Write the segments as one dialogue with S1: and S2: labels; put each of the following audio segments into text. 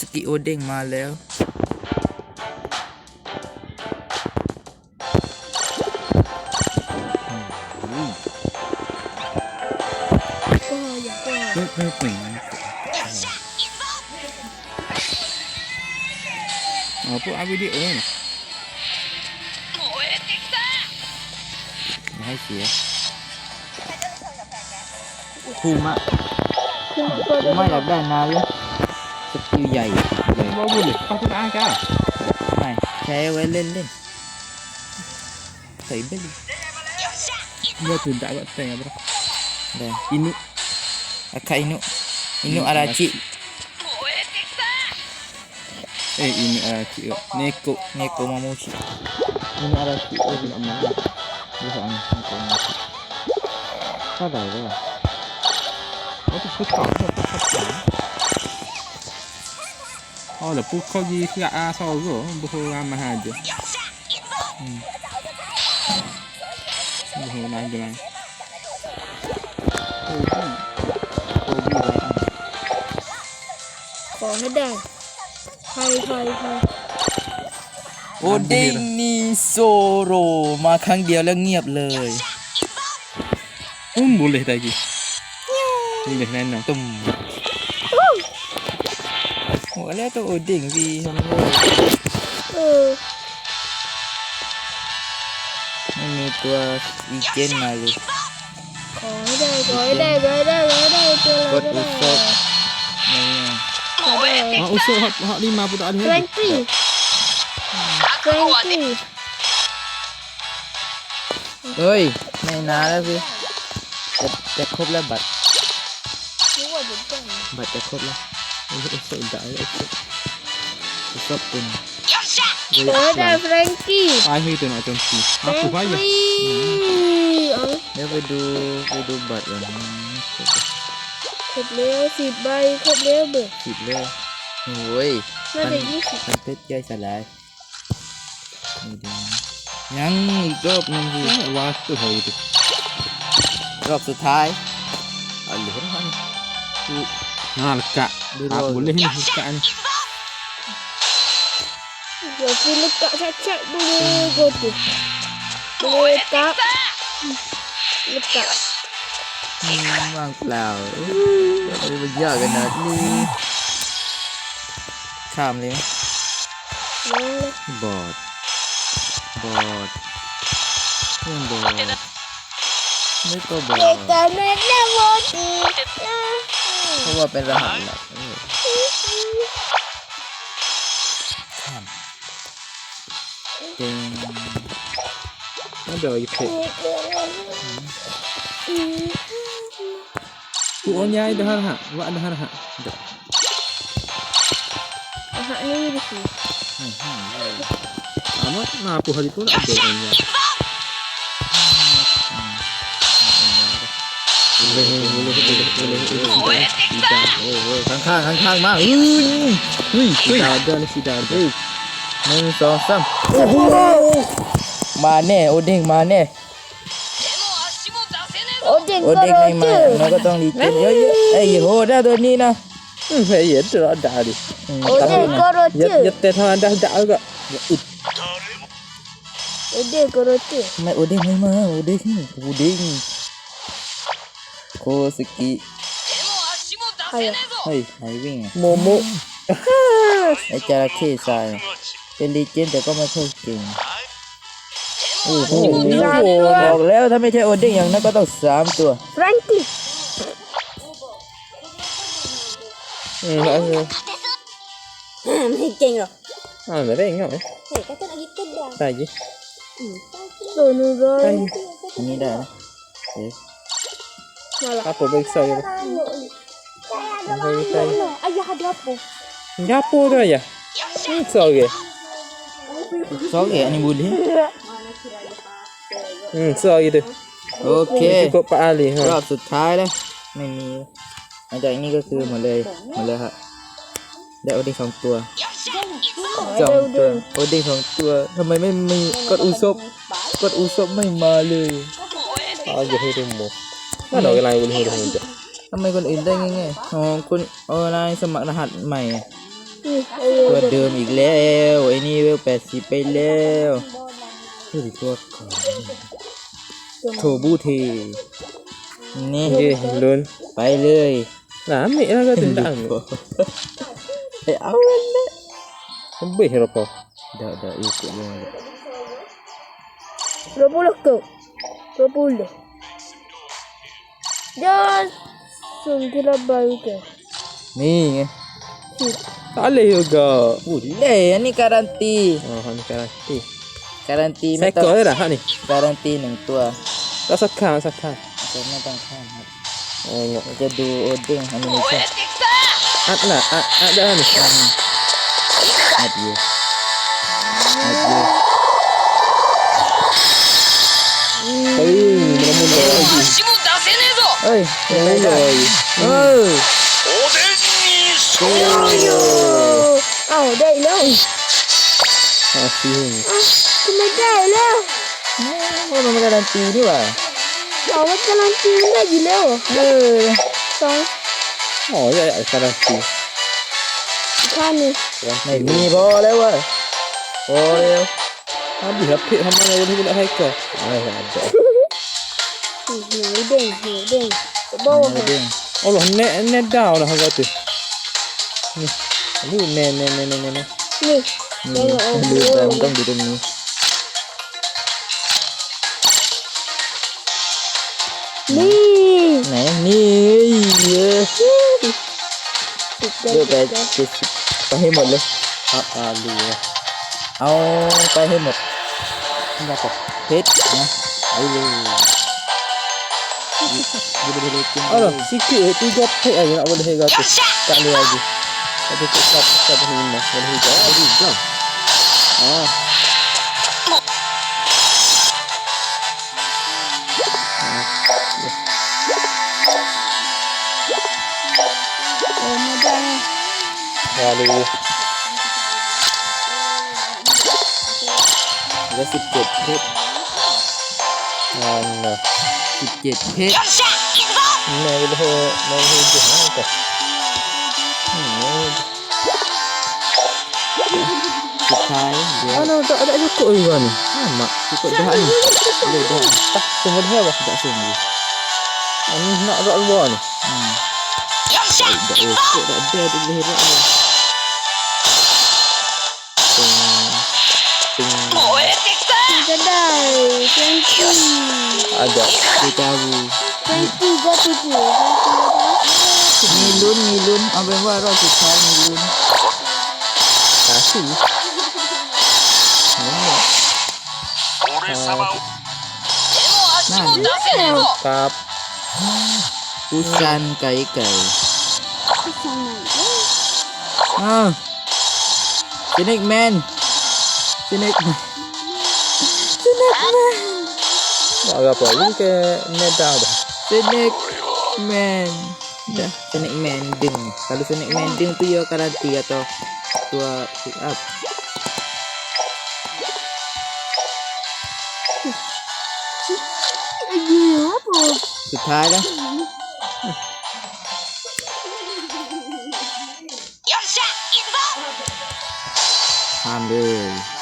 S1: สกิโอเด้งมาแล้ว
S2: ก็อยาก็
S1: เพิ่มเพิ่มหนึ่งอ๋อพวกอัพวิดีโอนี่อย่ให้เสียคูมะ
S2: คุณก็ได้
S1: ไม่อยากได้นานแล้ว สกิลใหญ่ใหญ่
S3: Vad roligt. Varför är det här?
S1: ไม่ใช้ไว้เล่นเล่นใส่เบล
S3: Jag trodde det var pengar bra.
S1: ได้
S3: Inu.
S1: อาคาอินุอินุอาราชิ
S3: Eh, inu är kio. Neko.
S1: เนโกมาโมชิ
S3: Inu är kio. Jag vill ha med. Det har han. Neko Mamoshi.
S1: เท่าไหร่วะ
S3: Vad är det för fan? Ja, det på kogi ska jag sa då. Behöver man här ju. Mm. Behöver man inte mig. Kogi. Kogi var det.
S2: ขอให้ได้ใครใครใคร
S1: โอเด้งนิโซโรมาครั้งเดียวแล้วเงียบเลย
S3: Um, boleh lagi. Boleh nenang.
S1: ตุ่มโอ้แล้วตัวโอเด้งวีทำไม
S2: เออ
S1: ไม่มีตัวอีเจนมาเลย
S2: ขอให้ได้ขอให้ได้ขอให้ได้ขอให้ได้เจออะไรก็ได้
S1: กดอุศบไม่
S2: ขอได้
S3: Ha, usuk hak hak lima pun tak ada.
S2: เฟรนกี้เฟรนกี้
S1: เฮ้ยไม่นานแล้ วสิจะจะครบแล้วบัตร
S2: รู้ว่าจะต้อง
S1: บัตรจะครบแล้ว
S3: Usuk dah. Usuk.
S1: อุศบเป็น
S2: ขอให้ได้เฟร นกี้
S3: Akhir tu nak conti.
S2: เฟร
S3: Aku
S2: น
S3: payah.
S2: กี้เอา
S1: เดี๋ยวไปดูไปดูบัตรก่อน
S2: ครบแล้วสิบใบครบแล้วเบิก
S1: สิบเลยโอ้ย
S2: น่าจะยี่สิบ
S1: มันเพชรย่อยสลายนี่ดูยังอีกรอบหนึงสิ
S3: Waktu hari tu.
S1: รอบสุดท้ายเอเหลือมัน
S3: Ha, lekat.
S1: Dia
S3: Tak
S1: luar.
S3: boleh ni lekat ni.
S2: เดี๋ยวฟิลิปกะชัดๆ boleh go tu boleh tak letak
S1: อืมว่างเปล่าอู้ อะไรมันยากขนาดนี้ข้ามเลยไหม
S2: boleh
S1: บอดบอดเครื่องบอดไม่ก็บอด
S2: kita nak mati
S1: เพราะว่าเป็นรหัสหลักเออข้ามเจง
S3: Ada lagi pek. Tu onya dah ha. Wak dah ha. Dah.
S2: Aha ni di sini
S1: เลย
S3: เลยเลยเลยเลยเลย
S1: ข้างข้างข้างข้างมากอุ้ยอุ้ย
S3: สีดาวเดินสีดาวเดิ
S1: นหนึ่งสางสามโอ้โหมาแน่โอเด้งมาแนโอเด้งไม่มาเราก็ต้องรีเจเยอะๆไอ้ยโหได้ตัวนี้นะ
S3: ไม่เห็นร
S1: อดา
S3: ดิ
S1: โอเด้งก็
S2: รู้จุดยึ
S3: ดแต่
S1: ทาง
S2: ดา
S3: วดาวก็อึ
S2: ดโอ
S1: เด้
S2: งก็รู้จุด
S1: ไม่โอเด้งไม่มาโอเด้งโอเด้ง โคสกิ
S2: Ayo
S1: เฮ้ยไหนวิ่งอะ
S3: Momo.
S1: ไอ้จระเข้ทรายเป็นรีเจนแต่ก็ไม่ค่อยเก่งโอ้โหบอกแล้วถ้าไม่ใช่โอเด้งอย่างนั้นก็ต้องสามตัว
S2: Frankie
S3: Hmm, tak ada.
S2: Mày chênh rồi
S3: Ah, dah tengok eh.
S2: Mày kata nak gitu dah
S3: Tak lagi.
S2: Rồi nữa rồi
S1: อันนี้ได้นะเอ๊ะ
S2: Malah
S3: Apa periksa je. Periksa je.
S2: Ayah ada apa?
S3: Ni apa tu ayah? Hmm, sorry.
S1: สองเอ๋อันนี้บุรี
S3: Hmm, sorry tu.
S1: โอเค
S3: Cukup Pak Ali
S1: รอ
S3: ha.
S1: บสุดท้ายแล้วไม่มีหลังจากนี้ก็คือหมดเลยหมดเลยครับได้โอเด้งสองตัวสองตัวโอเด้งสองตัวทำไมไม่มีกดอุศบกดอุศบไม่มาเลย
S3: Ah, je hidup mu. Mana orang lain boleh hidup mu je.
S1: ทำไมคนอื่นได้ง่ายๆอ๋อคุณเออนายสมัครรหัสใหม่
S2: นี่เออ
S1: ตัวเดิมอีกแล้วไอ้นี่เวลแปดสิบไปแล้วเฮ้ยตัวก่อนโทบูเทนี่
S3: Okey, lun.
S1: ไปเลย
S3: Nah, ambil lah kau tendang.
S1: ไปเอาเลย
S3: Lebih apa?
S1: dah dah ikut dia
S2: dua puluh ke dua puluh dia sembilan baru ke
S1: ni
S3: Tak boleh juga.
S1: boleh ni karanti
S3: Oh, ni karanti.
S1: karanti ไม่
S3: Sekor
S1: ต้อง
S3: je dah hak ni.
S1: การัน ตีหนึ่งตัว
S3: Tak sakar, sakar.
S1: จะไม่ต้องข้ามครับ
S3: Oh, ingat.
S1: เราจะดูโอเด้งแอนิเมชั่น
S3: Ad lah, ad, ad dah ni.
S1: อัดอยู่อัด เอ้ย
S4: ยังม่
S1: เลยเออโอ้
S2: เอ้าได้เล
S3: ย
S2: วอาซีทำไมได้เล้ว
S1: ว่ามันการันตีนี่ว่า
S2: บอกว่าการันตีได้อยู่แล้ว
S1: เออ
S2: สอง
S3: โอ้ยกา
S2: รันตีข้านี่
S1: ไม่มีพอแล้ววะพอแล้ว
S3: ทำดีครับพี่ทำอะ
S2: ไรวันนี้ไม่ได้ให้ก่อนไม่ได้ วเด้งจะบอก
S1: โอ
S2: ว่า
S1: เด้ง
S3: Allah, net net down lah harga tu. Ni. Lu net net net net net.
S2: นี่
S1: นี่
S2: เด้งโอ้โห
S1: ดูแต่มันต้องดูตรงนี้
S2: นี่
S1: ไหนนี่เยอะ
S2: ติด
S1: เลือกไป
S2: ใจ
S1: เจ็ดสิบไปให้หมดเลย
S3: Ah, ah, lu lah.
S1: เอาไปให้หมด
S3: Berapa?
S1: เพชรนะเอาเลย boleh boleh bikin Boleh boleh tu.
S3: Alah, sikit eh tiga pack aja nak boleh hega tu. Tak boleh lagi. Tapi tak sat sat ni mah. Boleh hega. Ah.
S2: Lalu Let's
S3: see
S1: Pip Pip And uh, สิบเจ็ดเพชร
S3: แม
S1: วเธอ
S4: แมวเธอเก่
S3: งมากแต่
S1: สุดท้ายเดี๋ยว
S3: Ano, tak ada cukup ke kan?
S1: Mak, cukup dah ni. Boleh dah.
S3: Tak semua dah apa?
S1: Tak semua
S3: ni. Ani nak rak luar ni.
S1: Hmm. Tak ada
S2: cukup, tak
S3: ada,
S1: tak boleh rak luar. thank you. Ada, kita aku. Thank you, got it. Milun, milun, apa yang baru kita milun?
S3: Kasih.
S4: Mana? Nah,
S3: kap.
S1: Usan kai kai. Ah, sinik man, sinik
S3: man. Snake Man. ke Neda dah.
S1: Snake Man. Dah. Snake Man Ding. Kalau Snake Man Ding tu ya karate atau tua pick up.
S2: Ini apa?
S1: Sudah dah. Ambil.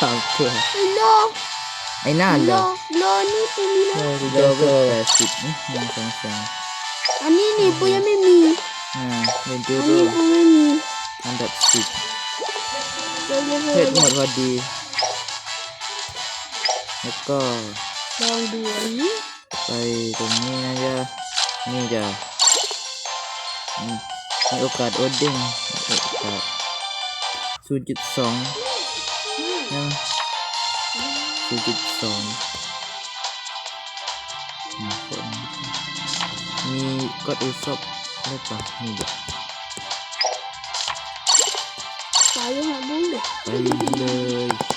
S1: สามตัว
S2: Lo.
S1: ไอ้หน้าเหรอ
S2: Lo. Lo ni pemila.
S3: Oh,
S1: เดี๋ยวก็แปดสิบนี่หนึ่งสองสาม
S2: Ani ni punya Mimi.
S1: อ่าเรนจู
S2: Ani
S1: โร่
S2: punya Mimi.
S1: อันดับสิบ
S2: Boleh
S1: เพชรหมดพอดี แล้วก็
S2: Bang dua ni.
S1: ไปตรงนี้นะจ๊ะนี่จ้ะอืม มีโอกาสโอดดิ้งโอกาสศูนย์จุดสองนะศูนย์จุดสองมีกดอุศบหรือเปล่านี่จ้ะ
S2: Saya nak boleh.
S1: ไปเลย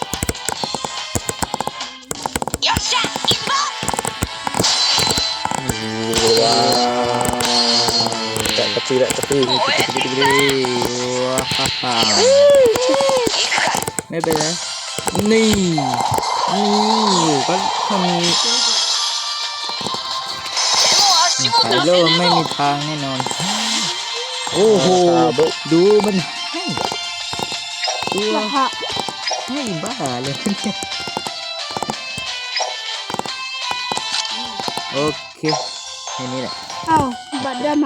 S3: ปีละจะ
S4: ปีปีปีปี
S1: ว้าฮ่าไม่เป็นไรนี่นี่ก็ทำไฮโลไม่มีทางแน่นอน
S3: โอ้โห
S1: ดูมันให้ให้บ้าเลยโอเคแค่นี้แหละ เอ้า
S2: บัตรได้ไหม